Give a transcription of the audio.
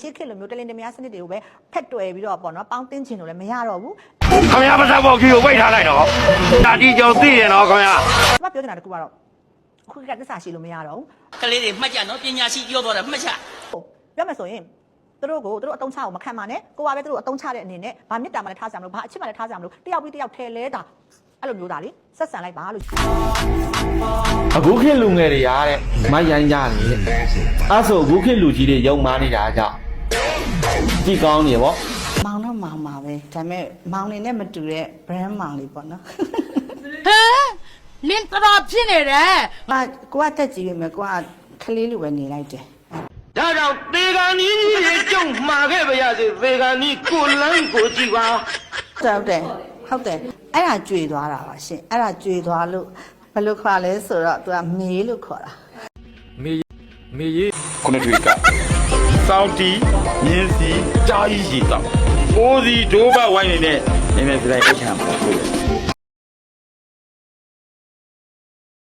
ရှေ့ခေတ်လိုမျိုးတလင်တမယားစနစ်တွေကိုပဲဖက်တွယ်ပြီးတော့ပေါ့နော်ပေါင်းတင်းချင်လို့လည်းမရတော့ဘူးခင်ဗျားပါစားပေါက်ကြီးကိုဝိတ်ထားလိုက်တော့ဒါဒီကြောင်သိရင်တော့ခင်ဗျာကျွန်မပြောချင်တာတကူကတော့အခုကတစ္ဆာရှိလို့မရတော့ဘူးကလေးတွေမှတ်ကြနော်ပညာရှိပြောတော့တာမှတ်ချဟုတ်ပြောမယ်ဆိုရင်သူတို့ကိုသူတို့အတုံးချအောင်မခံပါနဲ့ကိုကပဲသူတို့အတုံးချတဲ့အနေနဲ့ဗာမေတ္တာမှလည်းထားကြမလို့ဗာအချစ်မှလည်းထားကြမလို့တယောက်ပြီးတယောက်ထဲလဲတာအဲ့လိုမျိုးသားလေဆက်ဆံလိုက်ပါလို့အခုခေတ်လူငယ်တွေရားတဲ့မိုက်ရိုင်းကြတယ်တဲ့အဲ့ဆိုအခုခေတ်လူကြီးတွေယုံမာနေတာကြောင့် ကြည့်ကောင်းနေဗောမောင်တော့မောင်ပါပဲဒါပေမဲ့မောင်နေနဲ့မတူတဲ့ brand မောင်လေးပေါ့နော်ဟမ်လင်းတော်တော်ဖြစ်နေတယ်။ဟာကိုကတက်ကြည့်ပြီမယ်ကိုကခလေးလိုပဲနေလိုက်တယ်ဒါကြောင့်သေကံကြီးကြီးကျုံမှာခဲ့ပါရစေသေကံကြီးကိုလန်းကိုကြည့်ပါ။ဟုတ်တယ်ဟုတ်တယ်အဲ့ဒါကြွေသွားတာပါရှင်အဲ့ဒါကြွေသွားလို့ဘယ်လိုခေါ်လဲဆိုတော့သူကမေးလို့ခေါ်တာခုနှစ်တွေက စောင်းတီမြင်းစီကြားကြီးရှိတော့အိုးစီဒိုးဘဝိုင်းနေနဲ့နည်းနည်းစလိုက်အိတ်ချမ်းပါ